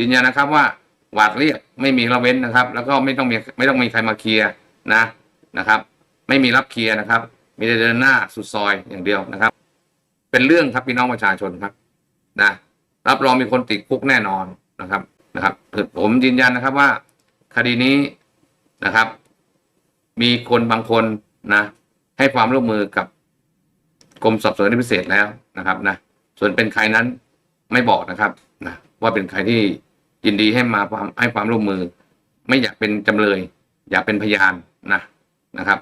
ยืนยันนะครับว่าหวาดเรียกไม่มีละเว้นนะครับ แล้วก็ไม่ต้องมีไม่ต้องมีใครมาเคลียร์นะนะครับ ไม่มีรับเคลียร์นะครับ มีแต่เดินหน้าสุดซอยอย่างเดียวนะครับ เป็นเรื่องครับพี่น้องประชาชนครับนะรับรองมีคนติดคุกแน่นอนนะครับนะครับผมยืนยันนะครับว่า คดีนี้นะครับ มีคนบางคนนะ ให้ความร่วมมือกับกรมสอบสวนพิเศษแล้วนะครับนะส่วนเป็นใครนั้นไม่บอกนะครับนะว่าเป็นใครที่ ยินดีให้มาความให้ความร่วมมือ ไม่อยากเป็นจำเลย อยากเป็นพยานนะนะครับ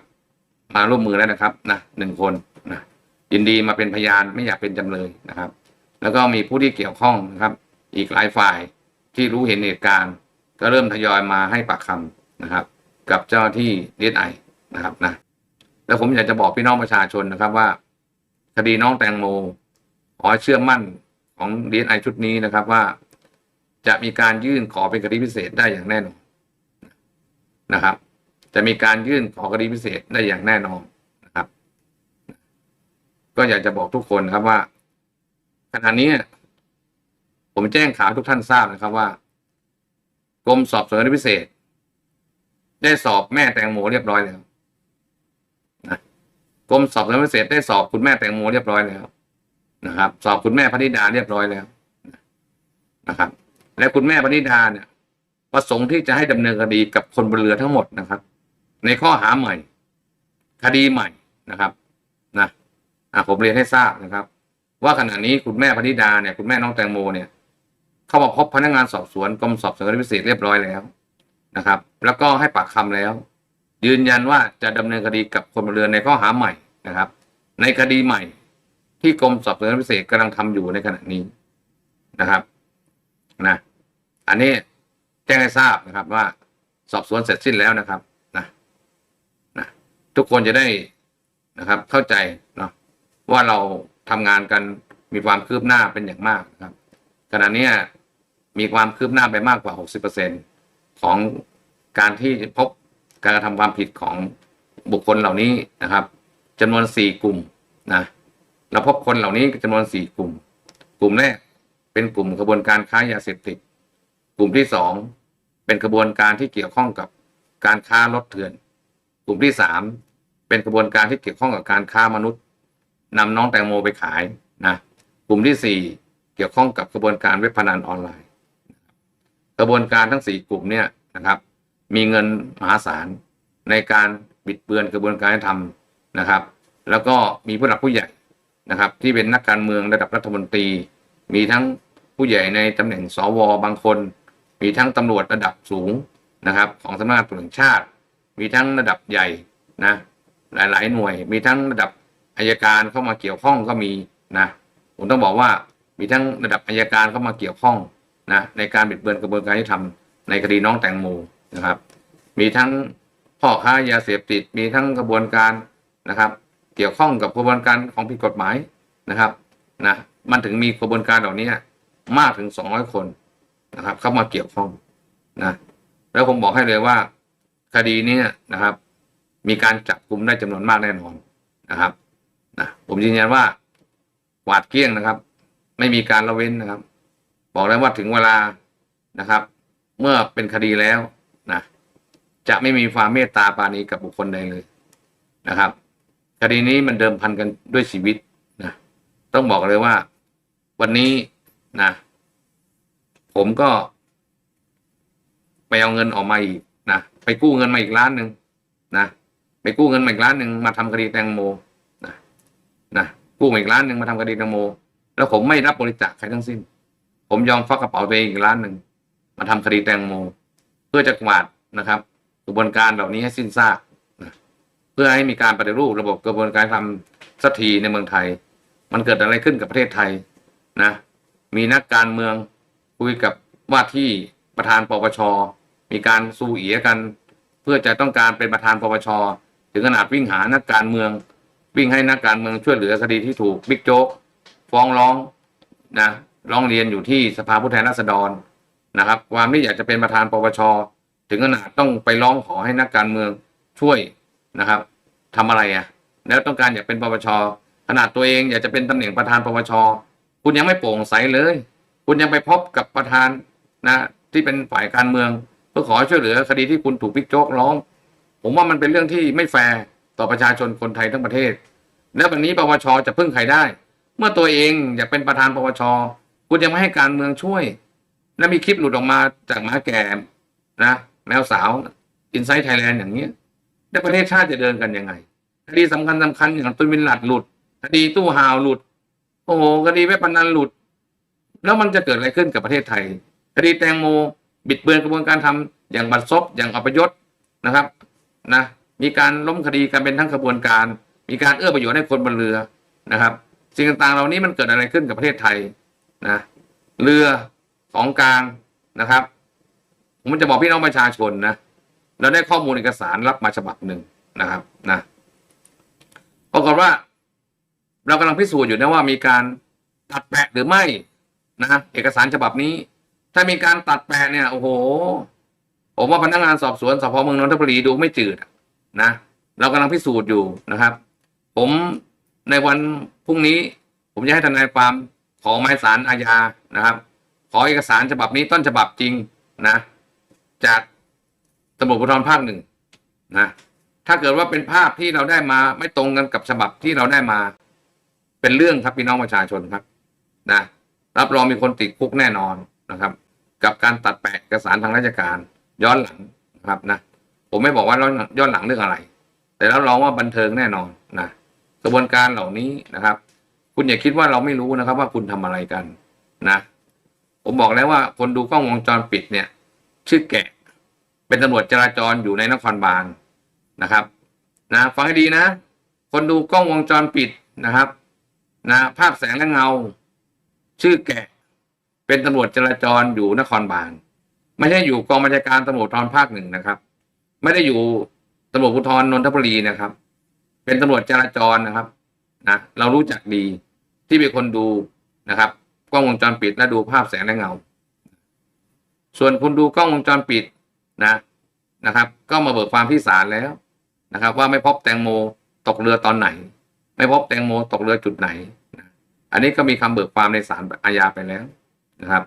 มาร่วมมือแล้วนะครับนะหนึ่งคนนะยินดีมาเป็นพยานไม่อยากเป็นจำเลยนะครับ แล้วก็มีผู้ที่เกี่ยวข้องนะครับ อีกหลายฝ่ายที่รู้เห็นเหตุการณ์ ก็เริ่มทยอยมาให้ปากคำนะครับ กับเจ้าที่ดีไอนะครับนะแล้วผมอยากจะบอกพี่น้องประชาชนนะครับว่า คดีน้องแตงโมขอเชื่อมั่นของดีไอชุดนี้นะครับว่า จะมีการยื่นขอเป็นคดีพิเศษได้อย่างแน่นอนนะครับ จะมีการยื่นขอคดีพิเศษได้อย่างแน่นอนนะครับ ก็อยากจะบอกทุกคนนะครับว่าขณะนี้ผมแจ้งข่าวทุกท่านทราบนะครับว่ากรมสอบสวนคดีพิเศษ ได้สอบแม่แตงโมเรียบร้อยแล้วนะกรมสอบสวนพิเศษได้สอบคุณแม่แตงโมเรียบร้อยแล้วนะครับ สอบคุณแม่พนิดาเรียบร้อยแล้วนะครับ และคุณแม่พนิดาเนี่ยประสงค์ที่จะให้ดำเนินคดีกับคนบนเรือทั้งหมดนะครับ ในข้อหาใหม่ คดีใหม่นะครับนะอะผมเรียนให้ทราบนะครับ ว่าขณะนี้คุณแม่พนิดาเนี่ยคุณแม่น้องแตงโมเนี่ย เข้ามาพบพนักงานสอบสวนกรมสอบสวนคดีพิเศษเรียบร้อยแล้วนะครับ แล้วก็ให้ปากคำแล้ว ยืนยันว่าจะดำเนินคดีกับคนบนเรือในข้อหาใหม่นะครับ ในคดีใหม่ ที่กรมสอบสวนพิเศษกำลังทำอยู่ในขณะนี้นะครับ นะ อันนี้แจ้งให้ทราบนะครับว่าสอบสวนเสร็จสิ้นแล้วนะครับนะนะทุกคนจะได้นะครับ เข้าใจเนาะว่าเราทำงานกันมีความคืบหน้าเป็นอย่างมากนะครับขณะนี้มีความคืบหน้าไปมากกว่า 60%ของการที่พบการกระทำความผิดของบุคคลเหล่านี้นะครับจำนวน 4 กลุ่มนะเราพบคนเหล่านี้จำนวน 4 กลุ่ม กลุ่มแรกเป็นกลุ่มกระบวนการค้ายาเสพติด กลุ่มที่2เป็นกระบวนการที่เกี่ยวข้องกับการค้ารถเถื่อน กลุ่มที่3เป็นกระบวนการที่เกี่ยวข้องกับการค้ามนุษย์นำน้องแตงโมไปขายนะกลุ่มที่4เกี่ยวข้องกับกระบวนการเว็บพนันออนไลน์ กระบวนการทั้งสี่กลุ่มเนี่ยนะครับ มีเงินมหาศาลในการบิดเบือนกระบวนการยุติธรรมนะครับ แล้วก็มีผู้หลักผู้ใหญ่นะครับ ที่เป็นนักการเมืองระดับรัฐมนตรี มีทั้งผู้ใหญ่ในตำแหน่งสวบางคน มีทั้งตำรวจระดับสูงนะครับ ของสำนักงานตำรวจแห่งชาติ มีทั้งระดับใหญ่นะหลาย ๆ หน่วย มีทั้งระดับอายการเข้ามาเกี่ยวข้องก็มีนะผมต้องบอกว่ามีทั้งระดับอายการเข้ามาเกี่ยวข้องนะในการบิดเบือนกระบวนการยุติธรรมในคดีน้องแตงโมนะครับ มีทั้งพ่อค้ายาเสพติด มีทั้งกระบวนการนะครับ เกี่ยวข้องกับกระบวนการของผิดกฎหมายนะครับนะมันถึงมีกระบวนการเหล่านี้มากถึงสองร้อยคน นะครับ เข้ามาเกี่ยวข้องนะแล้วผมบอกให้เลยว่า คดีนี้นะครับ มีการจับกลุ่มได้จำนวนมากแน่นอนนะครับนะผมยืนยันว่ากวาดเกลี้ยงนะครับ ไม่มีการละเว้นนะครับ บอกแล้วว่าถึงเวลานะครับ เมื่อเป็นคดีแล้วนะจะไม่มีความเมตตาปาณีกับบุคคลใดเลยนะครับ คดีนี้มันเดิมพันกันด้วยชีวิตนะต้องบอกเลยว่า วันนี้นะ ผมก็ไปเอาเงินออกมาอีกนะไปกู้เงินมาอีกล้านหนึ่งนะไปกู้เงินมาอีกล้านหนึ่งมาทำคดีแตงโมนะนะกู้มาอีกล้านหนึ่งมาทำคดีแตงโม แล้วผมไม่รับบริจาคใครทั้งสิ้น ผมยอมฟักกระเป๋าตัวเองอีกล้านหนึ่งมาทำคดีแตงโม เพื่อจะกวาดนะครับกระบวนการเหล่านี้ให้สิ้นซากนะเพื่อให้มีการปฏิรูประบบกระบวนการทำสักทีในเมืองไทย มันเกิดอะไรขึ้นกับประเทศไทยนะมีนักการเมือง คุยกับว่าที่ประธานปปช มีการสู้เอียกัน เพื่อจะต้องการเป็นประธานปปช ถึงขนาดวิ่งหานักการเมือง วิ่งให้นักการเมืองช่วยเหลือคดีที่ถูกบิ๊กโจ๊กฟ้องร้องนะร้องเรียนอยู่ที่สภาผู้แทนราษฎรนะครับ ความที่อยากจะเป็นประธานปปช ถึงขนาดต้องไปร้องขอให้นักการเมืองช่วยนะครับทำอะไรอะ่ะ แล้วต้องการอยากเป็นปปชขนาดตัวเองอยากจะเป็นตำแหน่งประธานปปช คุณยังไม่โปร่งใสเลย คุณยังไปพบกับประธานนะที่เป็นฝ่ายการเมือง เพื่อขอช่วยเหลือคดีที่คุณถูกบิ๊กโจ๊กร้อง ผมว่ามันเป็นเรื่องที่ไม่แฟร์ต่อประชาชนคนไทยทั้งประเทศ และวันนี้ปปชจะพึ่งใครได้ เมื่อตัวเองอยากเป็นประธานปปชคุณยังไม่ให้การเมืองช่วย และมีคลิปหลุดออกมาจากหมาแก่นะแมวสาวอินไซต์ไทยแลนด์อย่างเนี้ยแล้วประเทศชาติจะเดินกันยังไงคดีสำคัญสำคัญอย่างตุนวินหลัดหลุดคดีตู้ห่าวหลุด โอ้โหคดีเว็บพนันหลุด แล้วมันจะเกิดอะไรขึ้นกับประเทศไทยคดีแตงโม บิดเบือนกระบวนการทำอย่างบัตรซบอย่างอัปยศนะครับนะมีการล้มคดีกันเป็นทั้งกระบวนการ มีการเอื้อประโยชน์ให้คนบนเรือนะครับ สิ่งต่างๆ เหล่านี้มันเกิดอะไรขึ้นกับประเทศไทยนะเรือของกลางนะครับผมจะบอกพี่น้องประชาชนนะเราได้ข้อมูลเอกสารรับมาฉบับหนึ่งนะครับนะปรากฏว่า เรากำลังพิสูจน์อยู่นะว่ามีการตัดแปะหรือไม่ นะเอกสารฉบับนี้ ถ้ามีการตัดแปะเนี่ยโอ้โห ผมว่าพนักงานสอบสวนสพเมืองนนทบุรีดูไม่จืดนะเรากำลังพิสูจน์อยู่นะครับ ผมในวันพรุ่งนี้ ผมจะให้ทนายความขอหมายสารอาญานะครับ ขอเอกสารฉบับนี้ต้นฉบับจริงนะ จากตำรวจภูธรภาคหนึ่งนะถ้าเกิดว่าเป็นภาพที่เราได้มาไม่ตรงกันกับฉบับที่เราได้มา เป็นเรื่องครับพี่น้องประชาชนครับ นะ รับรองมีคนติดคุกแน่นอนนะครับ กับการตัดแปะเอกสารทางราชการ ย้อนหลังนะครับนะผมไม่บอกว่าย้อนหลังเรื่องอะไร แต่รับรองว่าบันเทิงแน่นอนนะกระบวนการเหล่านี้นะครับ คุณอย่าคิดว่าเราไม่รู้นะครับ ว่าคุณทำอะไรกันนะผมบอกแล้วว่าคนดูกล้องวงจรปิดเนี่ย ชื่อแกะ เป็นตำรวจจราจรอยู่ในนครบาลนะครับ นะฟังให้ดีนะ คนดูกล้องวงจรปิดนะครับ นะภาพแสงและเงา ชื่อแกะ เป็นตำรวจจราจรอยู่นครบาลไม่ใช่อยู่กองบัญชาการตำรวจภูธรภาคหนึ่งนะครับ ไม่ได้อยู่ตำรวจภูธรนนทบุรีนะครับ เป็นตำรวจจราจรนะครับนะเรารู้จักดีที่เป็นคนดูนะครับกล้องวงจรปิดและดูภาพแสงและเงา ส่วนคุณดูกล้องวงจรปิดนะนะครับ ก็มาเบิกความที่ศาลแล้วนะครับ ว่าไม่พบแตงโมตกเรือตอนไหน ไม่พบแตงโมตกเรือจุดไหน อันนี้ก็มีคำเบิกความในศาลอาญาไปแล้วนะครับ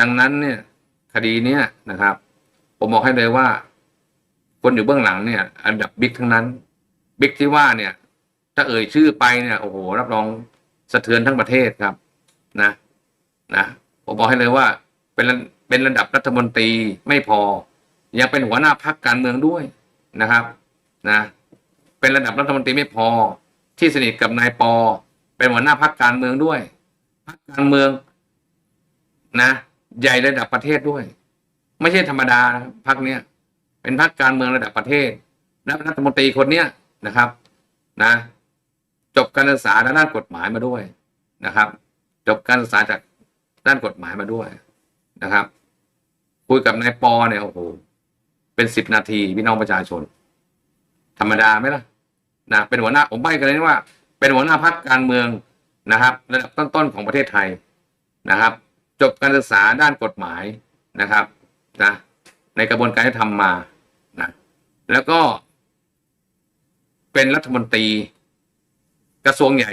ดังนั้นเนี่ยคดีเนี้ยนะครับ ผมบอกให้เลยว่า คนอยู่เบื้องหลังเนี่ย อันดับบิ๊กทั้งนั้นบิ๊กที่ว่าเนี่ย ถ้าเอ่ยชื่อไปเนี่ยโอ้โหรับรองสะเทือนทั้งประเทศครับนะนะผมบอกให้เลยว่าเป็นเป็นระดับรัฐมนตรีไม่พอ ยังเป็นหัวหน้าพักการเมืองด้วยนะครับนะเป็นระดับรัฐมนตรีไม่พอ ที่สนิทกับนายปอ เป็นหัวหน้าพักการเมืองด้วยพักการเมืองนะ ใหญ่ระดับประเทศด้วย ไม่ใช่ธรรมดานะครับพักเนี้ยเป็นพักการเมืองระดับประเทศและรัฐมนตรีคนเนี้ยนะครับ นะ จบการศึกษาทางด้านกฎหมายมาด้วยนะครับ จบการศึกษาจากด้านกฎหมายมาด้วยนะครับคุยกับนายปอเนี่ยโอ้โหเป็นสิบนาทีพี่น้องประชาชน ธรรมดาไหมล่ะนะเป็นหัวหน้าผมใบ้กันเลยว่า เป็นหัวหน้าพักการเมืองนะครับ ระดับต้นๆของประเทศไทยนะครับ จบการศึกษาด้านกฎหมายนะครับนะในกระบวนการที่ทำมานะแล้วก็ เป็นรัฐมนตรีกระทรวงใหญ่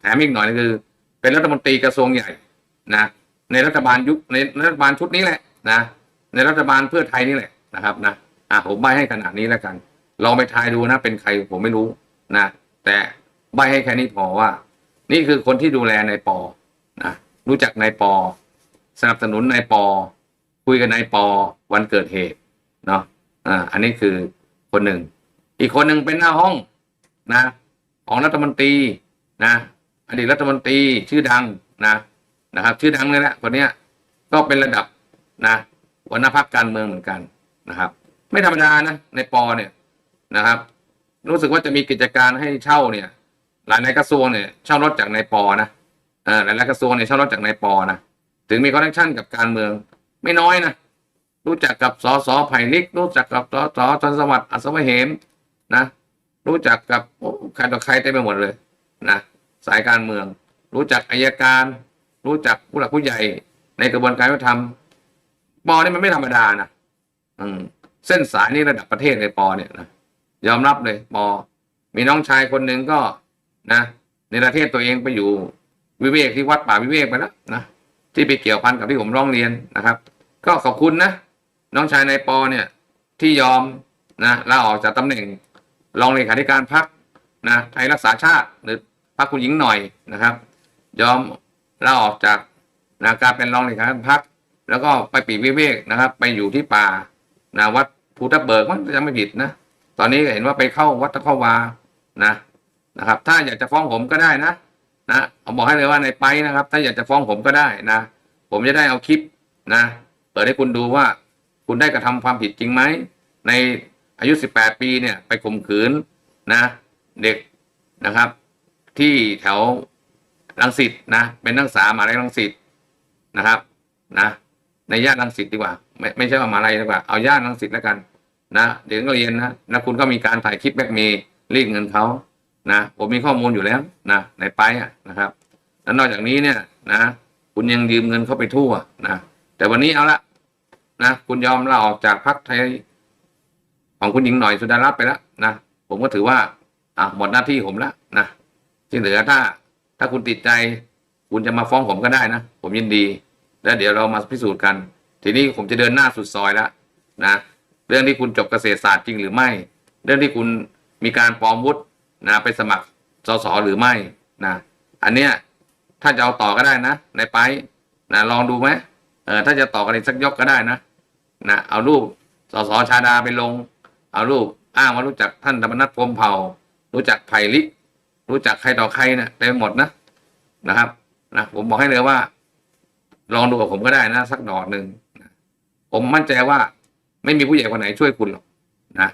แถมอีกหน่อยคือ เป็นรัฐมนตรีกระทรวงใหญ่นะในรัฐบาลยุคในรัฐบาลชุดนี้แหละนะในรัฐบาลเพื่อไทยนี่แหละนะครับนะอะผมใบให้ขนาดนี้แล้วกันลองไปทายดูนะ เป็นใครผมไม่รู้นะแต่ ใบให้แค่นี้พอว่า นี่คือคนที่ดูแลนายปอนะรู้จักนายปอ สนับสนุนนายปอ คุยกับนายปอวันเกิดเหตุเนาะอ่าอันนี้คือคนหนึ่ง อีกคนหนึ่งเป็นหน้าห้องนะ ของรัฐมนตรีนะอดีตรัฐมนตรีชื่อดังนะนะครับ ชื่อดังเลยแหละคนเนี้ยก็เป็นระดับนะหัวหน้าพักการเมืองเหมือนกันนะครับ ไม่ธรรมดานะในปอเนี่ยนะครับ รู้สึกว่าจะมีกิจการให้เช่าเนี่ย หลายในกระทรวงเนี่ยเช่ารถจากนายปอนะเออหลายๆกระทรวงเนี่ยเช่ารถจากนายปอนะถึงมีคอนเนคชั่นกับการเมืองไม่น้อยนะรู้จักกับสสไผ่ลิก รู้จักกับสสชนสวัสดิ์อัศวเหมนะรู้จักกับใครต่อใครเต็มไปหมดเลยนะสายการเมือง รู้จักอายการ รู้จักผู้หลักผู้ใหญ่ในกระบวนการยุติธรรมปอนี่มันไม่ธรรมดานะอืมเส้นสายนี่ระดับประเทศเลยปอเนี่ยนะยอมรับเลยปอมีน้องชายคนหนึ่งก็ นะในประเทศตัวเองไปอยู่วิเวกที่วัดป่าวิเวกไปแล้วนะที่ไปเกี่ยวพันกับที่ผมร้องเรียนนะครับ ก็ขอบคุณนะน้องชายนายปอเนี่ยที่ยอมนะลาออกจากตำแหน่งรองเลขาธิการพักนะไทยรักษาชาติหรือพักคุณหญิงหน่อยนะครับ ยอมลาออกจากนะการเป็นรองเลขาธิการพักแล้วก็ไปปีกวิเวกนะครับ ไปอยู่ที่ป่านะวัดภูทับเบิกมันจะไม่ผิดนะตอนนี้เห็นว่าไปเข้าวัดตะเข้าวานะ นะครับ ถ้าอยากจะฟ้องผมก็ได้นะนะผมบอกให้เลยว่าในไปนะครับ ถ้าอยากจะฟ้องผมก็ได้นะ ผมจะได้เอาคลิปนะเปิดให้คุณดูว่าคุณได้กระทำความผิดจริงไหม ในอายุ 18 ปีเนี่ยไปข่มขืนนะ เด็กนะครับ ที่แถวรังสิตนะ เป็นนักศึกษามหาลัยรังสิตนะครับนะในย่านรังสิตดีกว่า ไม่ไม่ใช่ว่ามหาลัยดีกว่าเอาย่านรังสิตแล้วกัน นะเด็กนักเรียนนะแล้วคุณก็มีการถ่ายคลิปแบล็กเมย์รีดเงินเขา นะผมมีข้อมูลอยู่แล้วนะในไปอะนะครับแล้วนอกจากนี้เนี่ยนะ คุณยังยืมเงินเข้าไปทั่วนะแต่วันนี้เอาละนะคุณยอมลาออกจากพรรคไทย ของคุณหญิงหน่อยสุดารัตน์ไปแล้วนะผมก็ถือว่าอะหมดหน้าที่ผมแล้วนะที่เหลือถ้า ถ้าคุณติดใจ คุณจะมาฟ้องผมก็ได้นะผมยินดี แล้วเดี๋ยวเรามาพิสูจน์กัน ทีนี้ผมจะเดินหน้าสุดซอยแล้วนะเรื่องที่คุณจบเกษตรศาสตร์จริงหรือไม่ เรื่องที่คุณมีการปลอมวุฒิ นะไปสมัครสสหรือไม่นะอันเนี้ยถ้าจะเอาต่อก็ได้นะในไปนะลองดูไหมเออถ้าจะต่อกันอีกสักยกก็ได้นะนะเอารูปสสชาดาไปลง เอารูปอ้างว่ารู้จักท่านธรรมนัฐพรมเผ่า รู้จักไผ่ลิ รู้จักใครต่อใครนะเต็มหมดนะนะครับนะผมบอกให้เลยว่า ลองดูกับผมก็ได้นะ สักดอกหนึ่งผมมั่นใจว่าไม่มีผู้ใหญ่คนไหนช่วยคุณหรอกนะ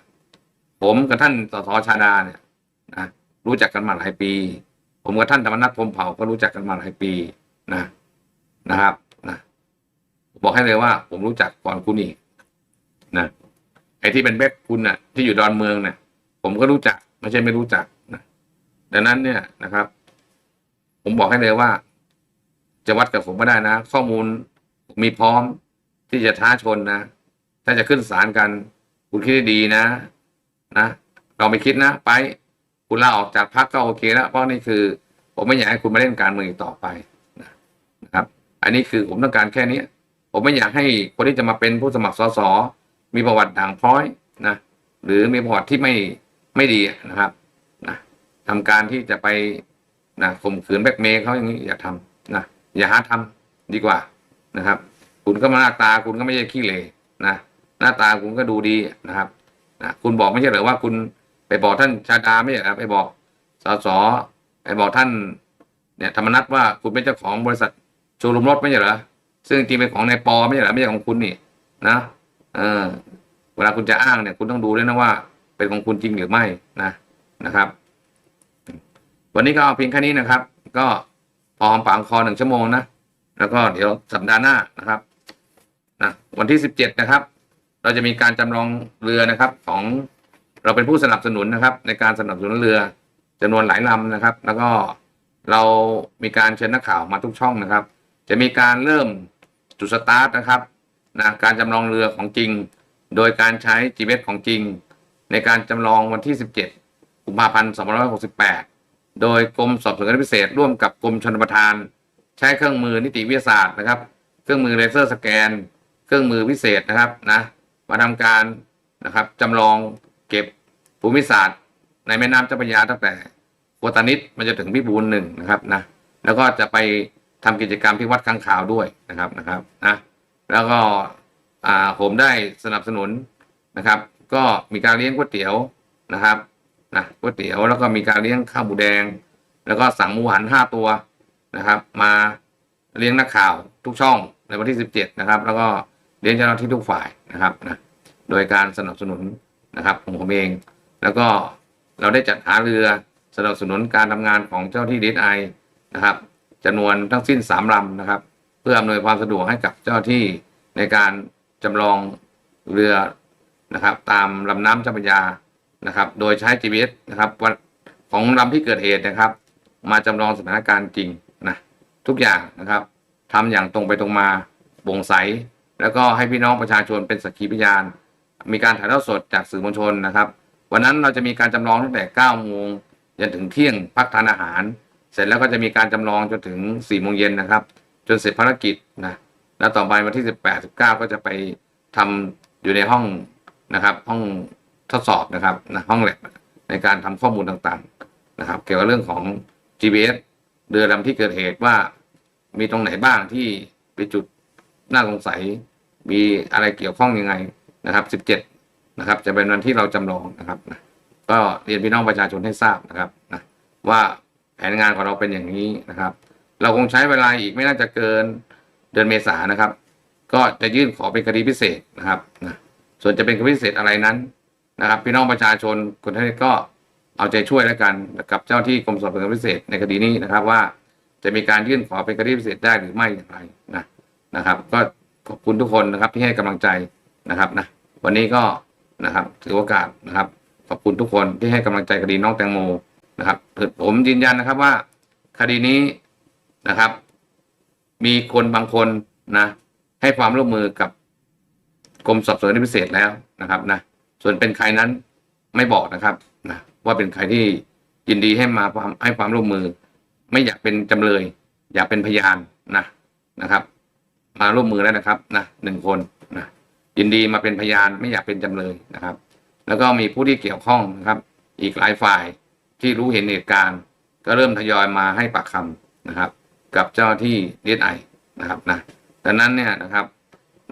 ผมกับท่านสสชาดาเนี่ย รู้จักกันมาหลายปี ผมกับท่านธรรมนัฐพรมเผ่าก็รู้จักกันมาหลายปีนะนะครับนะบอกให้เลยว่า ผมรู้จักก่อนคุณอีกนะไอ้ที่เป็นแบ็คคุณน่ะ ที่อยู่ดอนเมืองเนี่ย ผมก็รู้จัก ไม่ใช่ไม่รู้จักนะดังนั้นเนี่ยนะครับ ผมบอกให้เลยว่า จะวัดกับผมก็ได้นะ ข้อมูลมีพร้อมที่จะท้าชนนะ ถ้าจะขึ้นศาลกัน คุณคิดดีนะ นะลองไปคิดนะ ไป คุณลาออกจากพักก็โอเคแล้วเพราะนี่คือ ผมไม่อยากให้คุณมาเล่นการเมืองอีกต่อไปนะครับ อันนี้คือผมต้องการแค่นี้ผมไม่อยากให้คนที่จะมาเป็นผู้สมัครสสมีประวัติด่างพร้อยนะหรือมีประวัติที่ไม่ไม่ดีนะครับนะทำการที่จะไปนะข่มขืนแบ็กเมย์เขาอย่างนี้อย่าทำนะอย่าหาทำดีกว่านะครับ คุณก็มาหน้าตาคุณก็ไม่ใช่ขี้เหร่นะหน้าตาคุณก็ดูดีนะครับนะคุณบอกไม่ใช่หรือว่าคุณ ไปบอกท่านชาดาไม่ใช่เหรอไปบอกสสไปบอกท่าน เนี่ยธรรมนัฐว่าคุณเป็นเจ้าของบริษัทโชว์รูมรถไม่ใช่เหรอซึ่งจริงเป็นของนายปอไม่ใช่เหรอไม่ใช่ของคุณนี่นะเออเวลาคุณจะอ้างเนี่ย คุณต้องดูด้วยนะว่า เป็นของคุณจริงหรือไม่นะนะครับ วันนี้ก็เอาเพียงแค่นี้นะครับ ก็พอหอมปากคอหนึ่งชั่วโมงนะแล้วก็เดี๋ยวสัปดาห์หน้านะครับนะวันที่สิบเจ็ดนะครับ เราจะมีการจำลองเรือนะครับของ เราเป็นผู้สนับสนุนนะครับ ในการสนับสนุนเรือจำนวนหลายลำนะครับ แล้วก็เรามีการเชิญนักข่าวมาทุกช่องนะครับ จะมีการเริ่มจุดสตาร์ทนะครับนะการจำลองเรือของจริง โดยการใช้ GPS ของจริง ในการจำลองวันที่ 17กุมภาพันธ์2568 โดยกรมสอบสวนคดีพิเศษ ร่วมกับกรมชนประทาน ใช้เครื่องมือนิติวิทยาศาสตร์นะครับ เครื่องมือเลเซอร์สแกน เครื่องมือพิเศษนะครับนะมาทำการนะครับจำลอง เก็บภูมิศาสตร์ ในแม่น้ำเจ้าพระยาตั้งแต่โคตานิดมันจะถึงพิบูลหนึ่งนะครับนะแล้วก็จะไปทำกิจกรรมที่วัดข้างข่าวด้วยนะครับนะครับนะแล้วก็อ่าผมได้สนับสนุนนะครับ ก็มีการเลี้ยงก๋วยเตี๋ยวนะครับนะก๋วยเตี๋ยวแล้วก็มีการเลี้ยงข้าวหมูแดง แล้วก็สั่งหมูหันห้าตัวนะครับ มาเลี้ยงนักข่าวทุกช่องในวันที่สิบเจ็ดนะครับ แล้วก็เลี้ยงเจ้าหน้าที่ทุกฝ่ายนะครับนะโดยการสนับสนุน นะครับของผมเอง แล้วก็เราได้จัดหาเรือสนับสนุนการทำงานของเจ้าที่ดีไอนะครับจำนวนทั้งสิ้นสามลำนะครับ เพื่ออำนวยความสะดวกให้กับเจ้าที่ในการจำลองเรือนะครับ ตามลำน้ำเจ้าพระยานะครับ โดยใช้ GPS นะครับวันของลำที่เกิดเหตุนะครับ มาจำลองสถานการณ์จริงนะทุกอย่างนะครับทำอย่างตรงไปตรงมาโปร่งใส แล้วก็ให้พี่น้องประชาชนเป็นสักขีพยาน มีการถ่ายทอดสดจากสื่อมวลชนนะครับ วันนั้นเราจะมีการจำลองตั้งแต่9โมงจนถึงเที่ยงพักทานอาหาร เสร็จแล้วก็จะมีการจำลองจนถึง4โมงเย็นนะครับ จนเสร็จภารกิจนะแล้วต่อไปวันที่สิบแปดสิบเก้าก็จะไปทำอยู่ในห้องนะครับ ห้องทดสอบนะครับนะห้องแลบในการทำข้อมูลต่างๆนะครับ เกี่ยวกับเรื่องของ GPS เรือลำที่เกิดเหตุว่ามีตรงไหนบ้างที่เป็นจุดน่าสงสัย มีอะไรเกี่ยวข้องยังไง นะครับสิบเจ็ดนะครับ จะเป็นวันที่เราจำลองนะครับนะก็เรียนพี่น้องประชาชนให้ทราบนะครับนะว่าแผนงานของเราเป็นอย่างนี้นะครับ เราคงใช้เวลาอีกไม่น่าจะเกินเดือนเมษานะครับ ก็จะยื่นขอเป็นคดีพิเศษนะครับนะส่วนจะเป็นคดีพิเศษอะไรนั้นนะครับ พี่น้องประชาชนคนไทยก็เอาใจช่วยแล้วกันกับเจ้าที่กรมสอบสวนคดีพิเศษในคดีนี้นะครับว่าจะมีการยื่นขอเป็นคดีพิเศษได้หรือไม่อย่างไรนะนะครับ ก็ขอบคุณทุกคนนะครับที่ให้กำลังใจ นะครับนะวันนี้ก็นะครับถือโอกาสนะครับ ขอบคุณทุกคนที่ให้กำลังใจคดีน้องแตงโมนะครับผมยืนยันนะครับว่า คดีนี้นะครับ มีคนบางคนนะ ให้ความร่วมมือกับกรมสอบสวนพิเศษแล้วนะครับนะส่วนเป็นใครนั้นไม่บอกนะครับนะว่าเป็นใครที่ยินดีให้มาความให้ความร่วมมือ ไม่อยากเป็นจำเลย อยากเป็นพยานนะนะครับ มาร่วมมือแล้วนะครับนะหนึ่งคน ยินดีมาเป็นพยานไม่อยากเป็นจำเลยนะครับ แล้วก็มีผู้ที่เกี่ยวข้องนะครับ อีกหลายฝ่ายที่รู้เห็นเหตุการณ์ ก็เริ่มทยอยมาให้ปากคำนะครับ กับเจ้าที่ดีไอนะครับนะดังนั้นเนี่ยนะครับ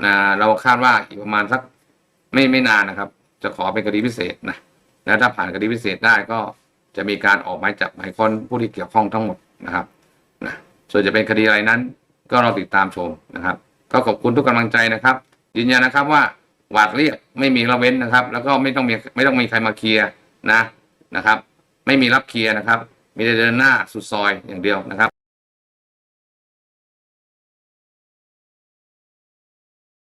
นะเราคาดว่าอีกประมาณสักไม่ไม่นานนะครับ จะขอเป็นคดีพิเศษนะแล้วถ้าผ่านคดีพิเศษได้ก็จะมีการออกหมายจับหมายค้นผู้ที่เกี่ยวข้องทั้งหมดนะครับนะส่วนจะเป็นคดีอะไรนั้น ก็รอติดตามชมนะครับ ก็ขอบคุณทุกกำลังใจนะครับ ยืนยันนะครับว่าหวาดเรียกไม่มีละเว้นนะครับ แล้วก็ไม่ต้องมีไม่ต้องมีใครมาเคลียร์นะนะครับ ไม่มีรับเคลียร์นะครับ มีแต่เดินหน้าสุดซอยอย่างเดียวนะครับ